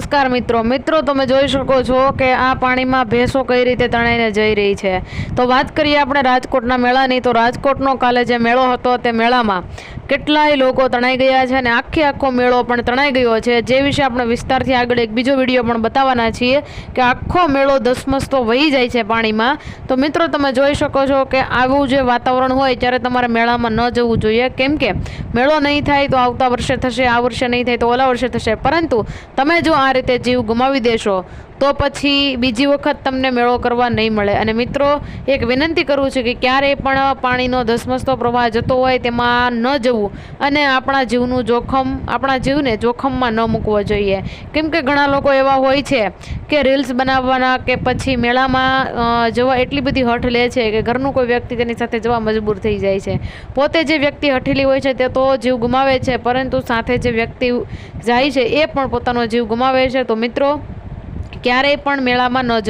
નમસ્કાર મિત્રો. મિત્રો, તમે જોઈ શકો છો કે આ પાણીમાં ભેંસો કઈ રીતે તણાઈને જઈ રહી છે. તો વાત કરીએ આપણે રાજકોટના મેળાની. તો રાજકોટનો કાલે જે મેળો હતો તે મેળામાં કેટલાય લોકો તણાઈ ગયા છે અને આખે આખો મેળો પણ તણાઈ ગયો છે. જે વિશે આપણે વિસ્તારથી આગળ એક બીજો વીડિયો પણ બતાવવાના છીએ કે આખો મેળો ધસમસતો વહી જાય છે પાણીમાં. તો મિત્રો, તમે જોઈ શકો છો કે આવું જે વાતાવરણ હોય ત્યારે તમારે મેળામાં ન જવું જોઈએ. કેમ કે મેળો નહીં થાય તો આવતા વર્ષે થશે, આ વર્ષે નહીં થાય તો ઓલા વર્ષે થશે. પરંતુ તમે જો આ રીતે જીવ ગુમાવી દેશો, તો પછી બીજી વખત તમને મેળો કરવા નહીં મળે. અને મિત્રો, એક વિનંતી કરું છું કે ક્યારેય પણ પાણીનો ધસમસતો પ્રવાહ જતો હોય તેમાં ન જવું અને આપણા જીવનું જોખમ, આપણા જીવને જોખમમાં ન મૂકવો જોઈએ. કેમ કે ઘણા લોકો એવા હોય છે કે રીલ્સ બનાવવાના કે પછી મેળામાં જવા એટલી બધી હઠ લે છે કે ઘરનું કોઈ વ્યક્તિ તેની સાથે જવા મજબૂર થઈ જાય છે. પોતે જે વ્યક્તિ હઠેલી હોય છે તે તો જીવ ગુમાવે છે, પરંતુ સાથે જે વ્યક્તિ જાય છે એ પણ પોતાનો જીવ ગુમાવે છે. તો મિત્રો ક્યારેય પણ મેળામાં ન